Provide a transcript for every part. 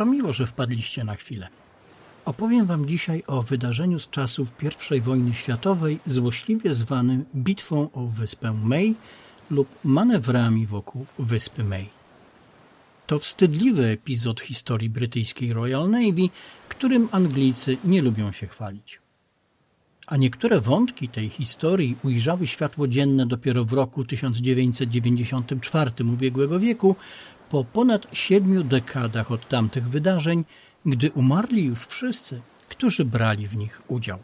To miło, że wpadliście na chwilę. Opowiem Wam dzisiaj o wydarzeniu z czasów I wojny światowej, złośliwie zwanym Bitwą o Wyspę May lub manewrami wokół Wyspy May. To wstydliwy epizod historii brytyjskiej Royal Navy, którym Anglicy nie lubią się chwalić. A niektóre wątki tej historii ujrzały światło dzienne dopiero w roku 1994 ubiegłego wieku, po ponad siedmiu dekadach od tamtych wydarzeń, gdy umarli już wszyscy, którzy brali w nich udział.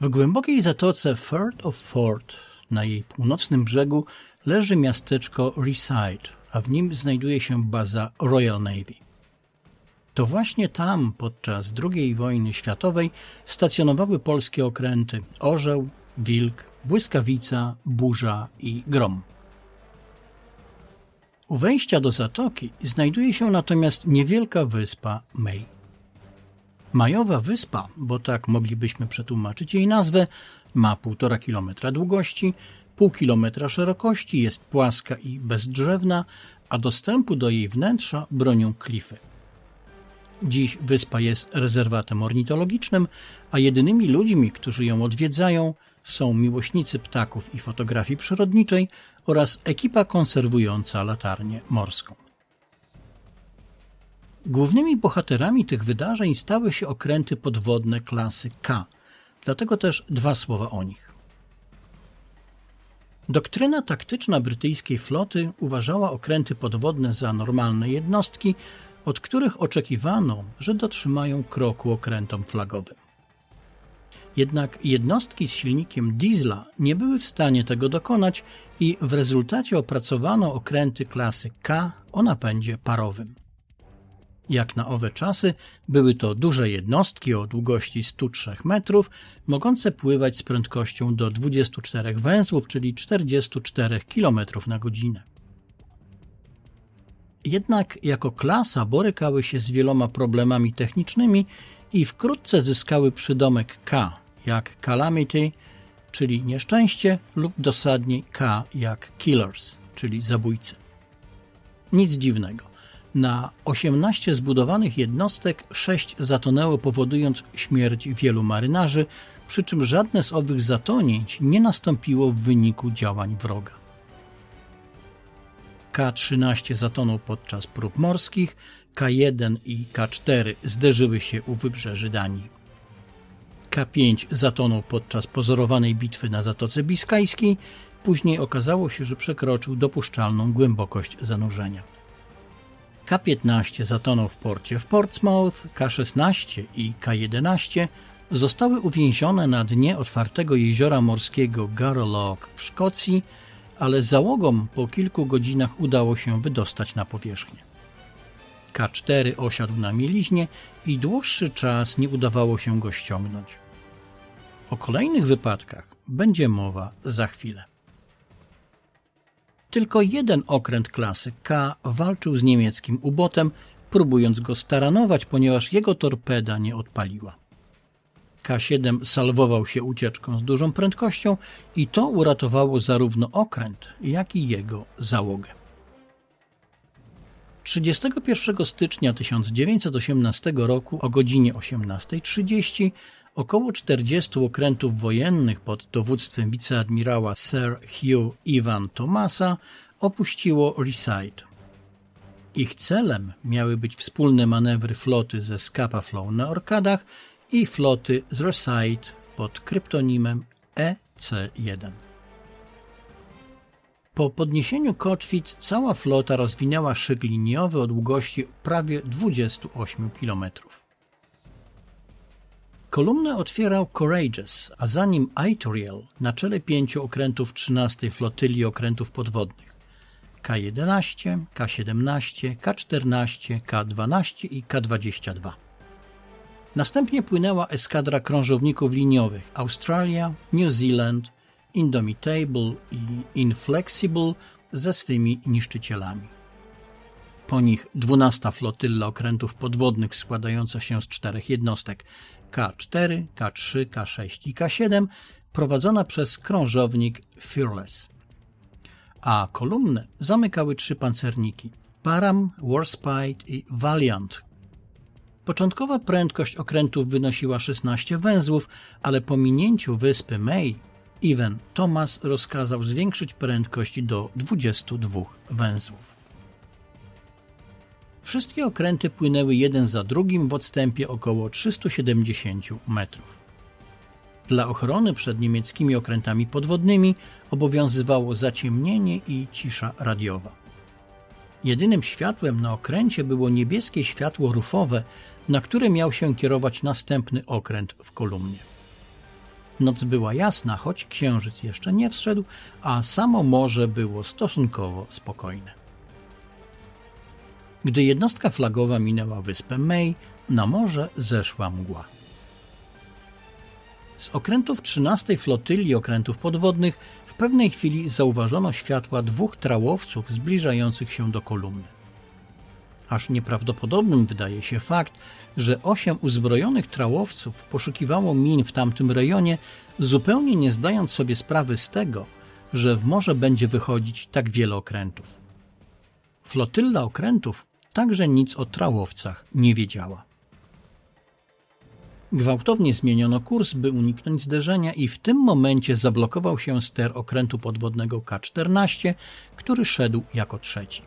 W głębokiej zatoce Firth of Forth na jej północnym brzegu leży miasteczko Reside, a w nim znajduje się baza Royal Navy. To właśnie tam podczas II wojny światowej stacjonowały polskie okręty Orzeł, Wilk, Błyskawica, Burza i Grom. U wejścia do zatoki znajduje się natomiast niewielka wyspa May. Majowa wyspa, bo tak moglibyśmy przetłumaczyć jej nazwę, ma 1,5 kilometra długości, pół kilometra szerokości, jest płaska i bezdrzewna, a dostępu do jej wnętrza bronią klify. Dziś wyspa jest rezerwatem ornitologicznym, a jedynymi ludźmi, którzy ją odwiedzają, są miłośnicy ptaków i fotografii przyrodniczej oraz ekipa konserwująca latarnię morską. Głównymi bohaterami tych wydarzeń stały się okręty podwodne klasy K, dlatego też dwa słowa o nich. Doktryna taktyczna brytyjskiej floty uważała okręty podwodne za normalne jednostki, od których oczekiwano, że dotrzymają kroku okrętom flagowym. Jednak jednostki z silnikiem diesla nie były w stanie tego dokonać i w rezultacie opracowano okręty klasy K o napędzie parowym. Jak na owe czasy były to duże jednostki o długości 103 metrów, mogące pływać z prędkością do 24 węzłów, czyli 44 km na godzinę. Jednak jako klasa borykały się z wieloma problemami technicznymi i wkrótce zyskały przydomek K, jak Calamity, czyli nieszczęście, lub dosadniej K jak Killers, czyli zabójcy. Nic dziwnego. Na 18 zbudowanych jednostek 6 zatonęło, powodując śmierć wielu marynarzy, przy czym żadne z owych zatonięć nie nastąpiło w wyniku działań wroga. K-13 zatonął podczas prób morskich, K1 i K4 zderzyły się u wybrzeży Danii. K5 zatonął podczas pozorowanej bitwy na Zatoce Biskajskiej, później okazało się, że przekroczył dopuszczalną głębokość zanurzenia. K15 zatonął w porcie w Portsmouth, K16 i K11 zostały uwięzione na dnie otwartego jeziora morskiego Garlock w Szkocji, ale załogom po kilku godzinach udało się wydostać na powierzchnię. K4 osiadł na mieliźnie i dłuższy czas nie udawało się go ściągnąć. O kolejnych wypadkach będzie mowa za chwilę. Tylko jeden okręt klasy K walczył z niemieckim ubotem, próbując go staranować, ponieważ jego torpeda nie odpaliła. K7 salwował się ucieczką z dużą prędkością i to uratowało zarówno okręt, jak i jego załogę. 31 stycznia 1918 roku o godzinie 18.30 około 40 okrętów wojennych pod dowództwem wiceadmirała Sir Hugh Ivan Thomasa opuściło Reside. Ich celem miały być wspólne manewry floty ze Scapa Flow na Orkadach i floty z Reside pod kryptonimem EC-1. Po podniesieniu kotwic cała flota rozwinęła szyk liniowy o długości prawie 28 km. Kolumnę otwierał Courageous, a za nim Aitoriel na czele pięciu okrętów 13 flotyli okrętów podwodnych K11, K17, K14, K12 i K22. Następnie płynęła eskadra krążowników liniowych Australia, New Zealand, Indomitable i Inflexible ze swymi niszczycielami. Po nich 12 flotylla okrętów podwodnych składająca się z czterech jednostek K4, K3, K6 i K7 prowadzona przez krążownik Fearless. A kolumnę zamykały trzy pancerniki Param, Warspite i Valiant. Początkowa prędkość okrętów wynosiła 16 węzłów, ale po minięciu wyspy May Iwan Thomas rozkazał zwiększyć prędkość do 22 węzłów. Wszystkie okręty płynęły jeden za drugim w odstępie około 370 metrów. Dla ochrony przed niemieckimi okrętami podwodnymi obowiązywało zaciemnienie i cisza radiowa. Jedynym światłem na okręcie było niebieskie światło rufowe, na które miał się kierować następny okręt w kolumnie. Noc była jasna, choć księżyc jeszcze nie wszedł, a samo morze było stosunkowo spokojne. Gdy jednostka flagowa minęła wyspę May, na morze zeszła mgła. Z okrętów 13 flotyli okrętów podwodnych w pewnej chwili zauważono światła dwóch trałowców zbliżających się do kolumny. Aż nieprawdopodobnym wydaje się fakt, że osiem uzbrojonych trałowców poszukiwało min w tamtym rejonie, zupełnie nie zdając sobie sprawy z tego, że w morze będzie wychodzić tak wiele okrętów. Flotylla okrętów także nic o trałowcach nie wiedziała. Gwałtownie zmieniono kurs, by uniknąć zderzenia i w tym momencie zablokował się ster okrętu podwodnego K-14, który szedł jako trzeci.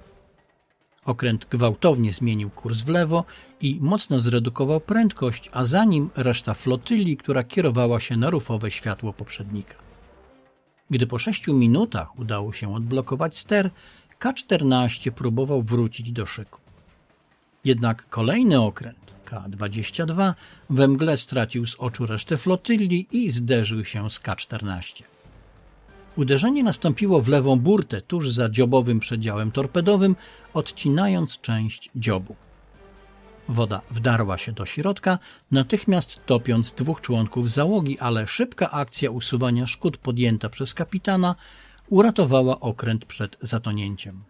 Okręt gwałtownie zmienił kurs w lewo i mocno zredukował prędkość, a za nim reszta flotyli, która kierowała się na rufowe światło poprzednika. Gdy po sześciu minutach udało się odblokować ster, K-14 próbował wrócić do szyku. Jednak kolejny okręt, K-22, we mgle stracił z oczu resztę flotyli i zderzył się z K-14. Uderzenie nastąpiło w lewą burtę, tuż za dziobowym przedziałem torpedowym, odcinając część dziobu. Woda wdarła się do środka, natychmiast topiąc dwóch członków załogi, ale szybka akcja usuwania szkód podjęta przez kapitana uratowała okręt przed zatonięciem.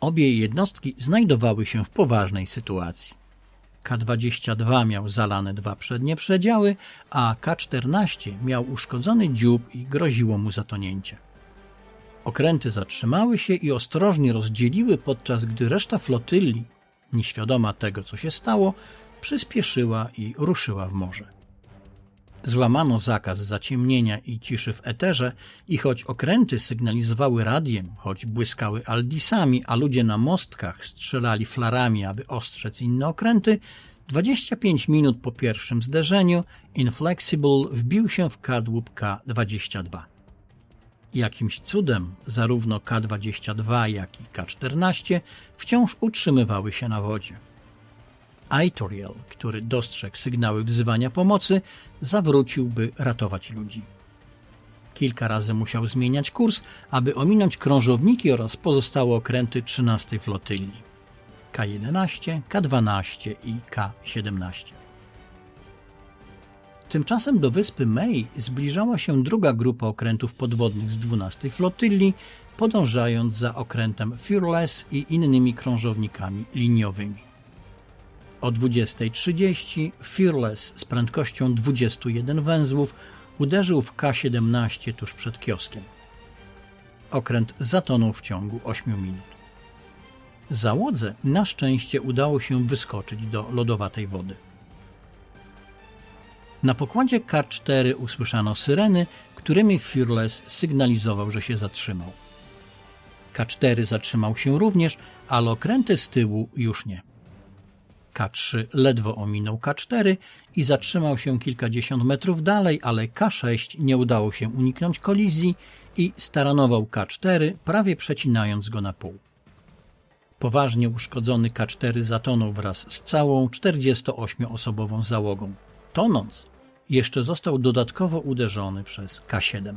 Obie jednostki znajdowały się w poważnej sytuacji. K-22 miał zalane dwa przednie przedziały, a K-14 miał uszkodzony dziób i groziło mu zatonięcie. Okręty zatrzymały się i ostrożnie rozdzieliły, podczas gdy reszta flotyli, nieświadoma tego, co się stało, przyspieszyła i ruszyła w morze. Złamano zakaz zaciemnienia i ciszy w eterze i choć okręty sygnalizowały radiem, choć błyskały aldisami, a ludzie na mostkach strzelali flarami, aby ostrzec inne okręty, 25 minut po pierwszym zderzeniu Inflexible wbił się w kadłub K-22. Jakimś cudem zarówno K-22, jak i K-14 wciąż utrzymywały się na wodzie. Aitoriel, który dostrzegł sygnały wzywania pomocy, zawrócił, by ratować ludzi. Kilka razy musiał zmieniać kurs, aby ominąć krążowniki oraz pozostałe okręty 13 flotyli K-11, K-12 i K-17. Tymczasem do wyspy May zbliżała się druga grupa okrętów podwodnych z 12 flotyli, podążając za okrętem Fearless i innymi krążownikami liniowymi. O 20.30 Fearless z prędkością 21 węzłów uderzył w K-17 tuż przed kioskiem. Okręt zatonął w ciągu 8 minut. Załodze na szczęście udało się wyskoczyć do lodowatej wody. Na pokładzie K4 usłyszano syreny, którymi Fearless sygnalizował, że się zatrzymał. K4 zatrzymał się również, ale okręty z tyłu już nie. K3 ledwo ominął K4 i zatrzymał się kilkadziesiąt metrów dalej, ale K6 nie udało się uniknąć kolizji i staranował K4, prawie przecinając go na pół. Poważnie uszkodzony K4 zatonął wraz z całą 48-osobową załogą. Tonąc, jeszcze został dodatkowo uderzony przez K7.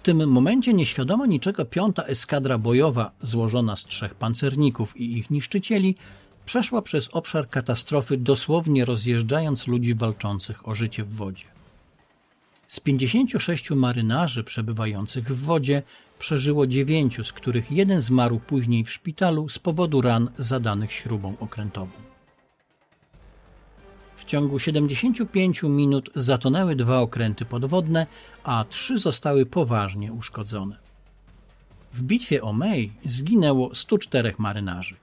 W tym momencie nieświadoma niczego piąta eskadra bojowa, złożona z trzech pancerników i ich niszczycieli, przeszła przez obszar katastrofy, dosłownie rozjeżdżając ludzi walczących o życie w wodzie. Z 56 marynarzy przebywających w wodzie przeżyło dziewięciu, z których jeden zmarł później w szpitalu z powodu ran zadanych śrubą okrętową. W ciągu 75 minut zatonęły dwa okręty podwodne, a trzy zostały poważnie uszkodzone. W bitwie o May zginęło 104 marynarzy.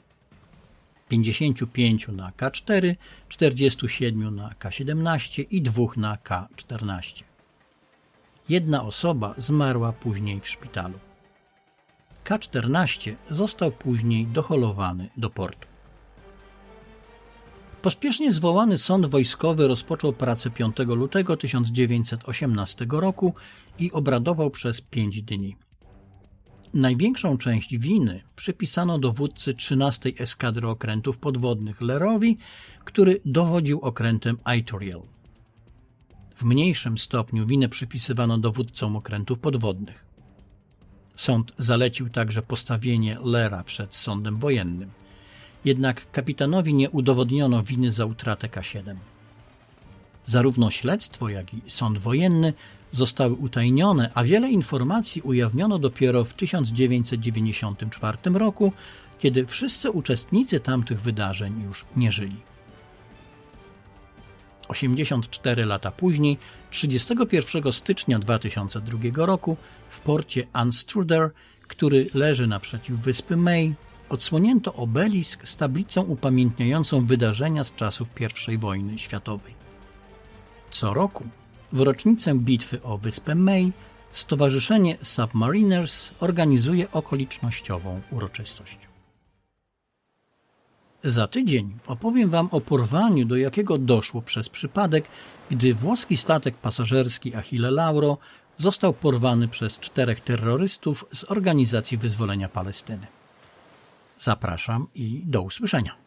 55 na K4, 47 na K17 i 2 na K14. Jedna osoba zmarła później w szpitalu. K14 został później doholowany do portu. Pospiesznie zwołany sąd wojskowy rozpoczął pracę 5 lutego 1918 roku i obradował przez pięć dni. Największą część winy przypisano dowódcy 13 Eskadry Okrętów Podwodnych Lerowi, który dowodził okrętem Aitoriel. W mniejszym stopniu winę przypisywano dowódcom okrętów podwodnych. Sąd zalecił także postawienie Lera przed sądem wojennym. Jednak kapitanowi nie udowodniono winy za utratę K7. Zarówno śledztwo, jak i sąd wojenny zostały utajnione, a wiele informacji ujawniono dopiero w 1994 roku, kiedy wszyscy uczestnicy tamtych wydarzeń już nie żyli. 84 lata później, 31 stycznia 2002 roku, w porcie Anstruder, który leży naprzeciw wyspy May, odsłonięto obelisk z tablicą upamiętniającą wydarzenia z czasów I wojny światowej. Co roku, w rocznicę bitwy o wyspę May, Stowarzyszenie Submariners organizuje okolicznościową uroczystość. Za tydzień opowiem Wam o porwaniu, do jakiego doszło przez przypadek, gdy włoski statek pasażerski Achille Lauro został porwany przez czterech terrorystów z Organizacji Wyzwolenia Palestyny. Zapraszam i do usłyszenia.